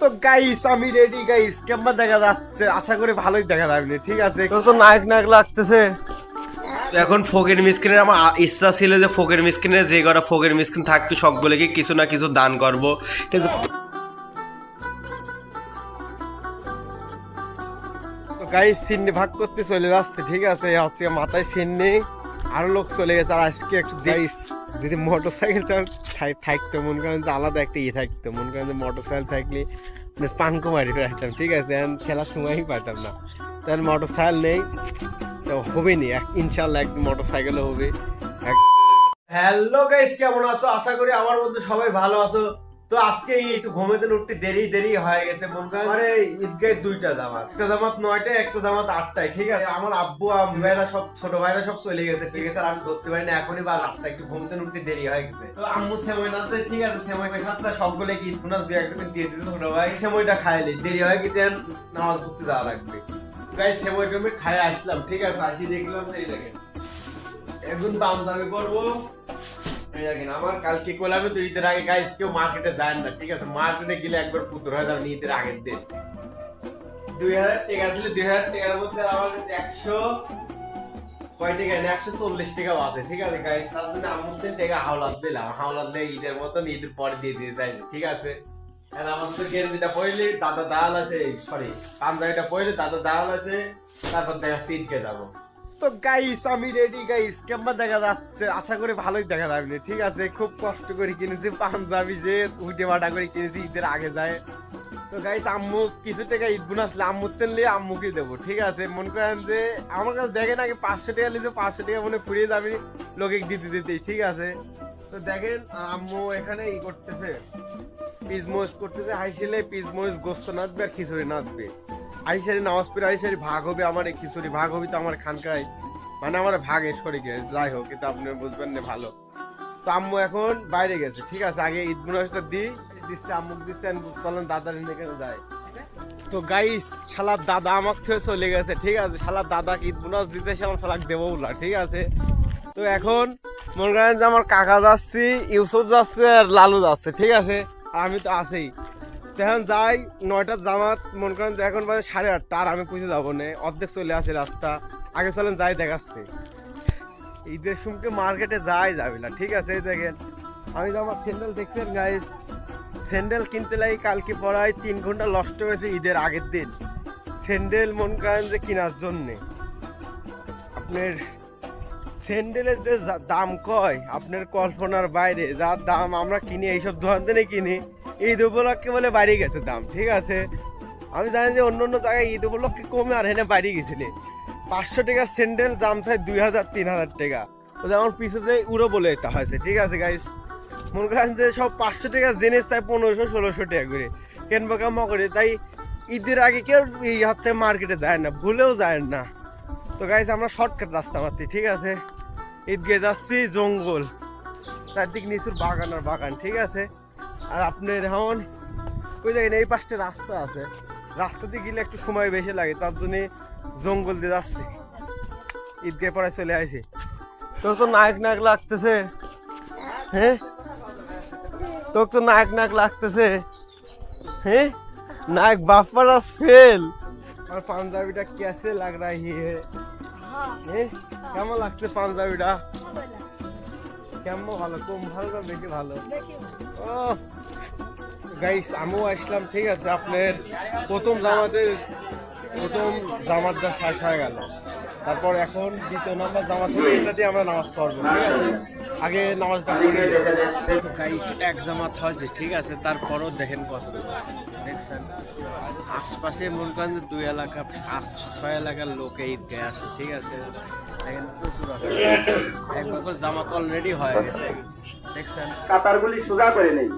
তো গাইস আমি ready guys কেমন দেখা যাচ্ছে? আশা করি ভালোই দেখা যাবে। ঠিক আছে? তো তো নায়ক নায়ক লাগতেছে। এখন ফোকের মিসকিনের আমার ইচ্ছা ছিল যে ফোকের মিসকিনের যে কটা ফোকের মিসকিন থাকতো সবগুলোকে কিছু না কিছু দান করব। ঠিক আছে? তো গাইস সিন্নি ভাগ করতে চলে যাচ্ছে। ঠিক আছে? আজকে মাথায় সিন্নি। আরও লোক চলে গেছে। আর আজকে একটু গাইস যদি মোটর সাইকেলটা থাকতো, মনে করেন যে আলাদা একটা ইয়ে থাকতো, মনে করেন যে মোটর সাইকেল থাকলে মানে পাঙ্কো মারি পাইতাম ঠিক আছে? এখন খেলার সময়ই পাইতাম না। তাহলে মোটর সাইকেল নেই, তো হবে নি এক- ইনশাল্লাহ একদিন মোটর সাইকেলও হবে। হ্যালো গাইস কেমন আছো? আশা করি আমার মধ্যে সবাই ভালো আছো। তো আজকে একটু ঘুমাতে উঠতে দেরি দেরি হয়ে গেছে মন করে ঈদগায় দুইটা জামাত। একটা জামাত নয়টায় একটা জামাত আটটায় ঠিক আছে? আমার আব্বু ভাইরা সব ছোট ভাইরা সব চলে গেছে ঠিক আছে? আর আমি ধরতে পারি না এখনই বাজ আটটা একটু ঘুমতে উঠতে দেরি হয়ে গেছে। তো আম্মু সেময় নাচতে ঠিক আছে সেময় খাস্তা সবগুলো কি নাচ দিয়ে একদম দিয়ে দিতে ছোট ভাই? সেময়টা খাইলে দেরি হয়ে গেছে নামাজ পড়তে যাওয়া লাগবে। গাই সেময় টমে খাই আসলাম ঠিক আছে? আসি দেখলাম তো এই দেখেন। এখন পরবো এই আমার কালকে করলাম তো ঈদের আগে গাইস কেউ মার্কেটে যায় না, ঠিক আছে? মার্কেটে গেলে একবার হয়ে ঈদের আগের দিন। দুই হাজার টাকা ছিল, দুই হাজার টাকার মধ্যে আমার কাছে একশো চল্লিশ টাকাও আছে, ঠিক আছে তার জন্য দিলাম। ঈদের মতন ঈদের পরে দিয়ে দিয়ে যাই, ঠিক আছে? আর আমার তো গেঞ্জিটা পরলে দাদা দাল আছে সরি পাঞ্জাবিটা পরলে দাদা দাল আছে, তারপর দেখা সিটকে যাব। তো গাইস আমি রেডি গাইস কেমন দেখা যাচ্ছে? আশা করি ভালোই দেখা যাবে। ঠিক আছে, খুব কষ্ট করে কিনেছি, পাঞ্জাবি যে উঠে বাটা করে কিনেছি, ঈদের আগে যায়। তো গাইস আম্মু কিছু টাকা ঈদ বোনাস আম্মু তেলে আম্মুকে দেবো। ঠিক আছে, মনে করেন যে আমার কাছে দেখেন আগে পাঁচশো টাকা নিলে পাঁচশো টাকা মনে ফুরিয়ে যাবে লোকে দিতে দিতে ঠিক আছে। তো দেখেন, আম্মু এখানে ই করতেছে, পিস মোজ করতেছে হাইছিলে পিস মোজ গোস্ত নাচবে আর খিচুড়ি নাচবে। আইসারি নামাজ পড়ে আইসারি, ভাগ হবে আমার এই খিচুড়ি, ভাগ হবে তো আমার খানকায়। মানে আমার ভাগে শরীরে, যাই হোক, এটা আপনি বুঝবেন না, ভালো। তো আম্মু এখন বাইরে গেছে, ঠিক আছে? আগে ঈদ বোনাসটা দিই, দিচ্ছে আম্মুক দিচ্ছে চলেন দাদার এখানে যায়। তো গাইস শালার দাদা আমাক থেকে চলে গেছে, ঠিক আছে? শালার দাদা ঈদ বোনাস দিতে আমার শালাক দেবো না ঠিক আছে? তো এখন মনে করেন যে আমার কাকা যাচ্ছি, ইউসুফ যাচ্ছে আর লালু যাচ্ছে, ঠিক আছে? আর আমি তো আছেই। তো এখন যাই, নয়টার জামাত, মনে করেন যে এখন বাজে সাড়ে আটটা, আর আমি পুষে যাব না। অর্ধেক চলে আসে রাস্তা। আগে চলেন, যাই দেখাচ্ছে। ঈদের সুমকে মার্কেটে যাই যাবে না, ঠিক আছে, এই দেখেন। আমি আমার স্যান্ডেল দেখছেন গাইস স্যান্ডেল কিনতে লাগি কালকে পড়ায় তিন ঘণ্টা নষ্ট হয়েছে ঈদের আগের দিন। স্যান্ডেল মন করেন যে কেনার জন্যে। আপনার স্যান্ডেলের যে দাম কয়, আপনার কল্পনার বাইরে, যার দাম আমরা কিনি, এইসব দোকান থেকে কিনি। ঈদ উপলক্ষে বলে বাড়ি গেছে দাম, ঠিক আছে? আমি জানি যে অন্য অন্য জায়গায় ঈদ উপলক্ষে কমে আর হেনে বাড়ি গেছিলে। পাঁচশো টাকা স্যান্ডেল, দাম চাই দুই হাজার, তিন হাজার টাকা। ও যেমন পিছে যে উড়ো বলে এটা হয়েছে, ঠিক আছে গাইস মনে করেন যে সব পাঁচশো টাকা জিনিস চাই পনেরোশো, ষোলোশো টাকা করে। কেনবো কামা করে, তাই ঈদের আগে কেউ এই হচ্ছে মার্কেটে যায় না, ভুলেও যায় না। তো গাইস আমরা শর্টকাট রাস্তা মারছি, ঠিক আছে? ঈদগে যাচ্ছি জঙ্গল, চারদিক নিচুর বাগান আর বাগান, ঠিক আছে? আর আপনার এখন ওই দেখেন, এই পাশটা রাস্তা আছে। রাস্তাতে গেলে একটু সময় বেশি লাগে, তার জন্য জঙ্গল দিয়ে যাচ্ছে। ঈদকে পড়ায় চলে আসে তোর তো নায়ক নাক লাগতেছে। হ্যাঁ? তোর তো নায়ক নাক লাগতেছে। হ্যাঁ? নায়ক বাপার ফেল। আর পাঞ্জাবিটা কেসে লাগ রাহি হ্যাঁ? কেমন লাগছে পাঞ্জাবিটা? কেমন ভালো? কম ভালো না বেশি ভালো? ও গাইস আমিও আসলাম ঠিক আছে আপনার প্রথম জামাতের প্রথম জামাতটা শেষ হয়ে গেল। তারপর এখন দ্বিতীয় নাম্বার জামাত হবে এটাতে আমরা নামাজ পড়ব ঠিক আছে? আগে নামাজটা পড়ে গাইস এক জামাত হয়েছে ঠিক আছে তারপরও দেখেন কত। দেখছেন? আশপাশে মনে করেন যে দুই এলাকা পাঁচ ছয় এলাকার লোকে ঈদগায় আসে ঠিক আছে? প্রচুর একবার জামাত অলরেডি হয়ে গেছে। দেখছেন? কাতারগুলি সোজা করে নেই।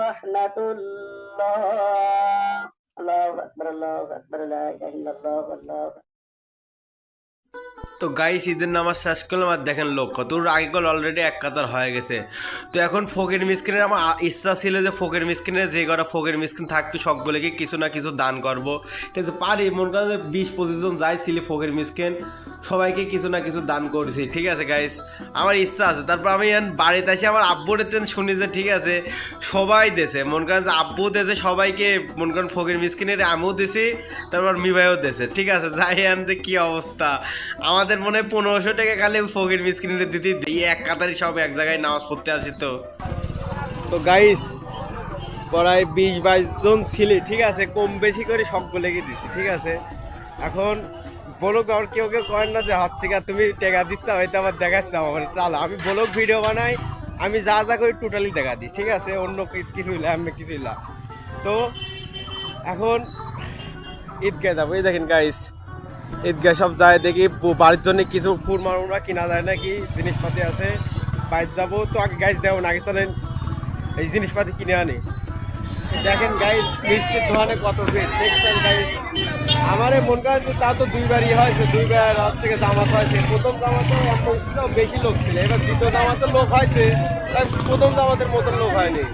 রহমাতুল্লাহ। আল্লাহু আকবার আল্লাহু আকবার লা ইলাহা ইল্লাল্লাহ আল্লাহু তো গাইস ঈদের নামাজ শেষ করলাম আর দেখেন লক্ষ্য তোর আগে কল অলরেডি এক কাতার হয়ে গেছে। তো এখন ফকির মিসকিনের আমার ইচ্ছা ছিল যে ফকির মিসকিনের যে কটা ফকির মিসকিন থাকতো সবগুলোকে কিছু না কিছু দান করব। ঠিক আছে, পারি। মনে করেন যে বিশ পঁচিশ জন যাই ছিল ফকির মিসকিন, সবাইকে কিছু না কিছু দান করছি। ঠিক আছে গাইস আমার ইচ্ছা আছে। তারপর আমি বাড়িতে এসে আমার আব্বুর শুনি যে, ঠিক আছে, সবাই দেশে মন করেন যে আব্বু দেছে সবাইকে, মন করেন ফকির মিসকিনের আমিও দিছি, তারপর মিভাইও দেশে ঠিক আছে, যাই যে কি অবস্থা। আমাদের মনে হয় পনেরোশো টাকা খালি ফকির মিসকিনের দিতে দিই এক কাতারি সব এক জায়গায় নামাজ পড়তে আসি তো। তো গাইস প্রায় বিশ বাইশ জন ছিলে, ঠিক আছে? কম বেশি করে সবগুলোকে দিছি, ঠিক আছে? এখন বলুক আর কেউ কেউ করেন না যে, হাত থেকে তুমি টেকা দিচ্ছ, হয়তো আবার দেখাচ্ছ আমার চাল, আমি বলুক ভিডিও বানাই, আমি যা যা করি টোটালি দেখা দিই, ঠিক আছে? অন্য কিছু কিছু না আমি কিছুই না তো এখন ঈদগায় যাব। এই দেখেন গাইস ঈদগাহ সব যায়, দেখি বাড়ির জন্য কিছু ফুল মারুরা কিনা যায় নাকি, জিনিসপাতি আছে, বাইর যাব। তো আগে গাইস দেবো না আগে এই জিনিসপাতি কিনে আনি। দেখেন গাইস মিষ্টির দোকানে কত দেখছেন গাইস আমারে মন করেন যে তা তো দুইবারই হয়েছে দুইবার হচ্ছে গিয়ে জামাত হয়েছে। প্রথম জামাতে এত বেশি লোক ছিল, এবার দ্বিতীয় জামাতে লোক হয়েছে প্রথম জামাতের মতন লোক হয়নি।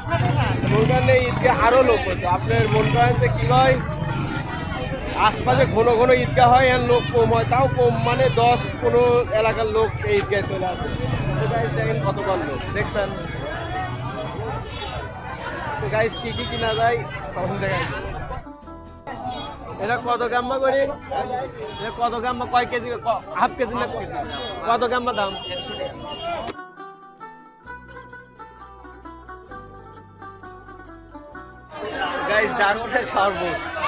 মন করেন ঈদকে আরও লোক হচ্ছে আপনার মন করেন যে কি হয় আশপাশে ঘন ঘন ঈদগাহ হয়, আর লোক কম হয়। তাও কম মানে দশ পনেরো এলাকার লোক এই ঈদগায় চলে আসে। কতবার লোক। দেখছেন? গাইস কি কি কিনা যায়? এটা কত কত কেজি? হাফ কেজি কত দাম? গাইস সর্বত।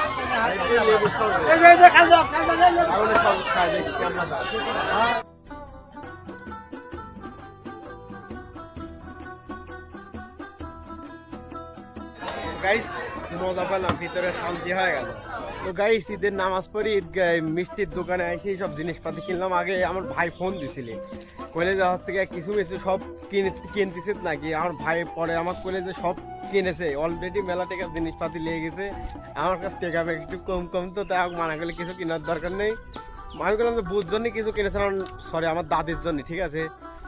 গাইস মজা পেলাম ভিতরে শান্তি হয়ে গেল। তো গাইস ঈদের নামাজ পড়ি ঈদগাহ মিষ্টির দোকানে এসে সব জিনিসপাতি কিনলাম। আগে আমার ভাই ফোন দিছিলে। কলেজে হচ্ছে গিয়ে কিছু কিছু সব কিনে, কিনতেছে নাকি? আমার ভাই পরে আমার কলেজে সব কিনেছে। অলরেডি মেলা টেকা জিনিসপাতি লেগে গেছে। আমার কাছে টেকা একটু কম কম তো তাই মানা করলে কিছু কেনার দরকার নেই। আমি বললাম যে বুধ জন্য কিছু কিনেছিলাম সরি আমার দাদির জন্য, ঠিক আছে?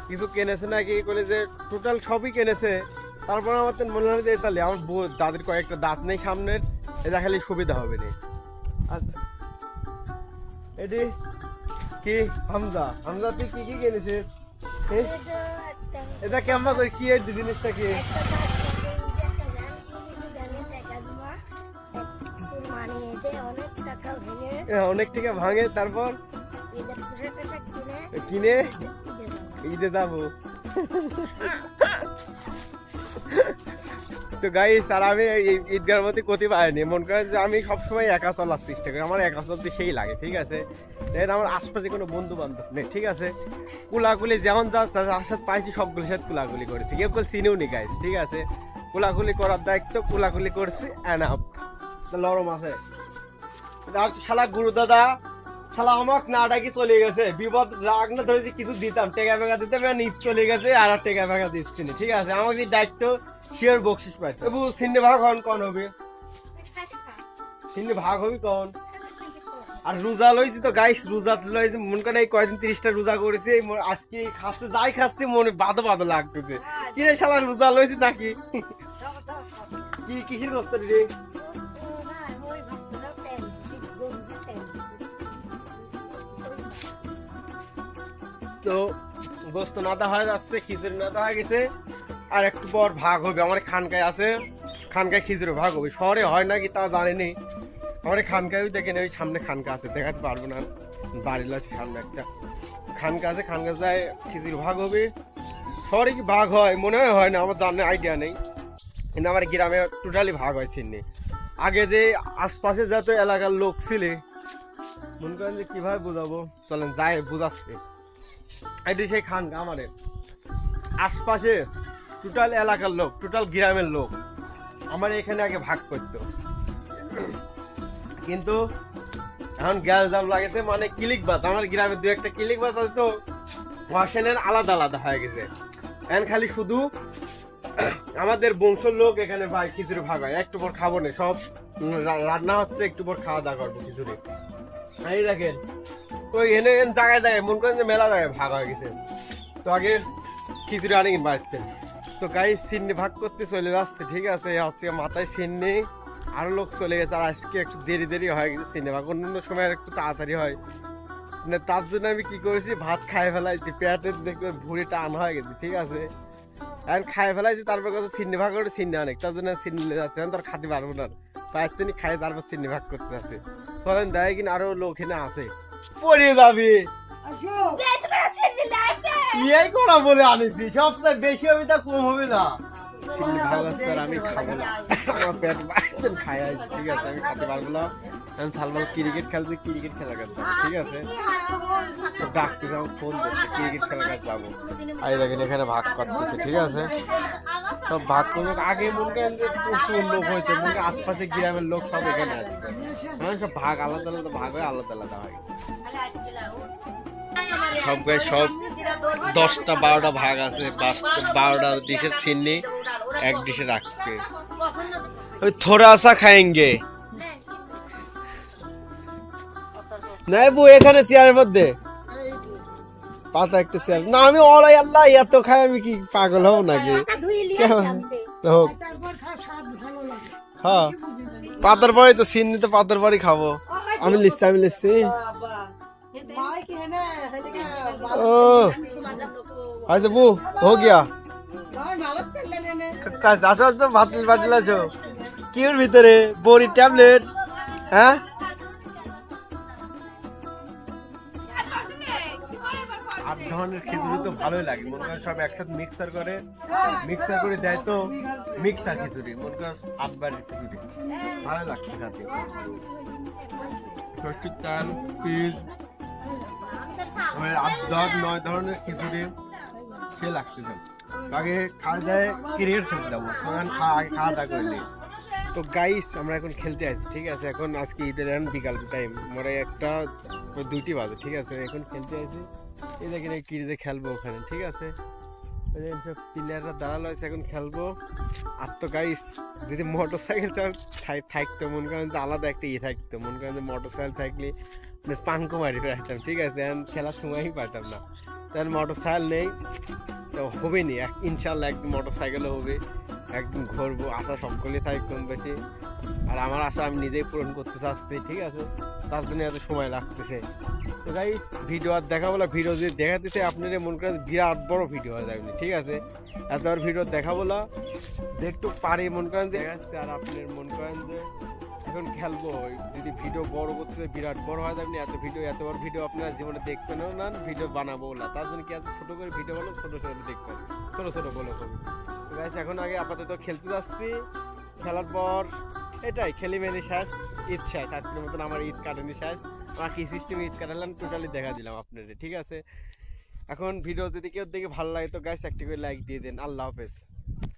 কিছু কিনেছে নাকি? কলেজে টোটাল সবই কিনেছে। তারপর আমার মনে হয় যে, তাহলে আমার দাদির কয়েকটা দাঁত নেই সামনের। এটা খালি সুবিধা হবে আচ্ছা এটি কি হামজা? হামজা তুই কি কি কিনেছিস? এটা কেমন করে কি এই জিনিসটা কি? অনেক টাকা ভেঙে তারপর? কিনে ঈদে যাব। তো গাইস আর আমি ঈদগার মধ্যে ক্ষতি পাইনি। মন করেন যে আমি সবসময় একা চলার চেষ্টা করি। আমার একা চলতে সেই লাগে, ঠিক আছে? দেখেন আমার আশপাশে কোনো বন্ধু বান্ধব নেই, ঠিক আছে? কুলাকুলি যেমন যা তার সাথে পাইছি, সবগুলোর সাথে কুলাকুলি করেছি। কেউ কেউ চিনেও নি গাইস ঠিক আছে? কুলাকুলি করার দায়িত্ব কুলাকুলি করছি এনাফ লরম আছে। শালা গুরু দাদা শালা আমাক না ডাকি চলে গেছে। বিপদ রাগ না ধরেছি কিছু দিতাম টেকা ফেকা দিতাম নিচ চলে গেছে আর আর টেকা ফেকা দিচ্ছি না ঠিক আছে? আমাকে যে দায়িত্ব শিওর বকশিস পাইছে। এবু সিন্নি ভাগ হন কোন হবে? সিন্নি ভাগ হবি কোন? আর রোজা লইছি তো গাইস রোজা লইছি মন করে এই কয়দিন তিরিশটা রোজা করেছি আজকে খাচ্ছে যাই খাচ্ছি মনে বাদো বাদো লাগতেছে। কি রে শালা রোজা লইছি নাকি? কি কিসের কষ্ট রে? তো গোস্ত নাদা হয়ে যাচ্ছে, খিচুড়ি নাদা হয়ে গেছে। আর একটু পর ভাগ হবে। আমার খানকায় আছে। খানকায় খিচুড়ি ভাগ হবে। শহরে হয় নাকি তা জানিনি। আমার এই খানকায় দেখে ওই সামনে খানকা আছে। দেখাতে পারব না। বাড়ির আছে সামনে একটা। খানকা আছে, খানকা যায় খিচুড়ি ভাগ হবে। শহরে কি ভাগ হয়? মনে হয় না। আমার জানার আইডিয়া নেই। কিন্তু আমার গ্রামে টোটালি ভাগ হয় চিনি আগে যে আশপাশে যত এলাকার লোক ছিলে, মনে করেন যে কীভাবে বোঝাবো? চলেন, যাই, বোঝাচ্ছে। এটি সেই খানকা আমাদের আশপাশে টোটাল এলাকার লোক, টোটাল গ্রামের লোক আমার এখানে আগে ভাগ করতো। কিন্তু এখন গ্যাস জাম লাগেছে মানে ক্লিক বাস। আমার গ্রামে দু একটা ক্লিক বাস আছে তো ওয়াশনের আলাদা আলাদা হয়ে গেছে। এখন খালি শুধু আমাদের বংশের লোক এখানে ভাই খিচুড়ি ভাগ হয় একটু পর খাব না, সব রান্না হচ্ছে, একটু পর খাওয়া দাওয়া করব খিচুড়ি। এই দেখেন তো এনে এনে জায়গায় জায়গায় মন করেন যে মেলা জায়গায় ভাগ হয়ে গেছে। তো আগে খিচুড়ি আনি বাড়িতে তো গাই, সিন্নি ভাগ করতে চলে যাচ্ছে, ঠিক আছে? হচ্ছে মাথায় সিন্নি, আরও লোক চলে গেছে, আর আজকে একটু দেরি দেরি হয়ে গেছে সিন্নি ভাগ। অন্য সময় একটু তাড়াতাড়ি হয়। মানে তার জন্য আমি কি করেছি, ভাত খাই ফেলাইছি পেটের দেখতে ভুড়ি টান হয়ে গেছে, ঠিক আছে? এখন খাই ফেলাইছি, তারপর কাছে সিন্নি ভাগ করে সিন্নি অনেক তার জন্য সিন্নি যাচ্ছে তার খাতে পারব না। পায়ের তিনি খাই, তারপর সিন্নি ভাগ করতে যাচ্ছে। চলেন দেয় কিনা, আরও লোক এখানে আছে। পড়ে যাবে। ইয়াই করা বলে আনেছি। সবচেয়ে বেশি হবে তা কম হবে না। আর আমি খাব না। পেট খাই ঠিক আছে আমি খেতে পারব না। আমি সালমান ক্রিকেট খেলতে ক্রিকেট খেলা করতে ঠিক আছে? ডাকতে যাব ফোন করতে ক্রিকেট খেলা করতে যাব। আর এই দেখেন এখানে ভাগ করতেছে ঠিক আছে? সব ভাগ করব। আগে মনে করেন যে প্রচুর লোক হইতে মনে আশপাশে গ্রামের লোক সব এখানে আসছে এখন সব ভাগ আলাদা আলাদা ভাগ হয়ে আলাদা আলাদা হয়ে গেছে। সব গায়ে সব দশটা বারোটা ভাগ আছে বারোটা ডিশের চিনি এক ডিশে রাখতে। ওই থোড়া সা খাएंगे নাই বউ এখানে চেয়ারের মধ্যে? পাতা একটা চেয়ার না আমি ওলাই আল্লাহ এত খাই আমি কি পাগল হব নাকি? কেমন? হোক। হ্যাঁ। পাতার পরে তো সিন্নি তো পাতার পরে খাব। আমি লিখছি আমি লিখছি। ও। আচ্ছা বু হো গিয়া। তো ভাত বাটিল আছো। কি ওর ভিতরে? বড়ি ট্যাবলেট? হ্যাঁ? আট ধরনের খিচুড়ি তো ভালোই লাগে। মনে করেন সব একসাথে মিক্সার করে মিক্সার করে দেয় তো মিক্সার খিচুড়ি। মনে করেন খিচুড়ি। ভালো লাগছে খাতে। চাল পিস আট দশ, নয় ধরনের খিচুড়ি। সে লাগতে চান আগে খাওয়া যাব। তখন খাওয়া খাওয়া দাওয়া তো গাইস আমরা এখন খেলতে আছি ঠিক আছে? এখন আজকে ঈদের এখন বিকাল টাইম মোরে একটা ওই দুইটি বাজে, ঠিক আছে? এখন খেলতে আছি এই দেখেন এই কিরিতে খেলব ওখানে, ঠিক আছে? প্লেয়াররা দাঁড়াল আছে এখন খেলব। আর তো গাইস যদি মোটর সাইকেলটা থাকতো মনে করেন যে আলাদা একটা ইয়ে থাকতো মনে করেন যে মোটর সাইকেল থাকলে মানে মারি ফেলাতাম ঠিক আছে? এখন খেলার সময়ই পাইতাম না। তাহলে মোটর সাইকেল নেই, তো হবে নি ইনশাল্লাহ একদিন মোটর সাইকেলও হবে, একদিন ঘুরবো, আশা সকলে থাকে কম বেশি। আর আমার আশা আমি নিজেই পূরণ করতে চাচ্ছি, ঠিক আছে? তার জন্য এত সময় লাগতেছে। তো গাই ভিডিও আর দেখা বলা ভিডিও যদি দেখাতেছে আপনারা মন করেন বিরাট বড় ভিডিও হয়ে যাবে ঠিক আছে? এত বড় ভিডিও দেখা বলা একটু পারি, মন করেন যে আর আপনার মন করেন যে, এখন খেলব যদি ভিডিও বড় করতে বিরাট বড় হয় যাবে এত ভিডিও এত বড় ভিডিও আপনার জীবনে দেখবেনও না ভিডিও বানাবো না। তার জন্য কি আছে? ছোটো করে ভিডিও বলো ছোট ছোট দেখবেন ছোট ছোট বলে এখন আগে আপাতত খেলতে যাচ্ছি, খেলার পর এটাই, খেলিমেলি শেষ ঈদ শেষ আজকের মতন আমার ঈদ কাটেনি শেষ আমার কি সিস্টেম ঈদ কাটালাম টোটালি দেখা দিলাম আপনাদের, ঠিক আছে? এখন ভিডিও যদি কেউ দেখে ভালো লাগে তো গাইস একটি করে লাইক দিয়ে দেন। আল্লাহ হাফেজ।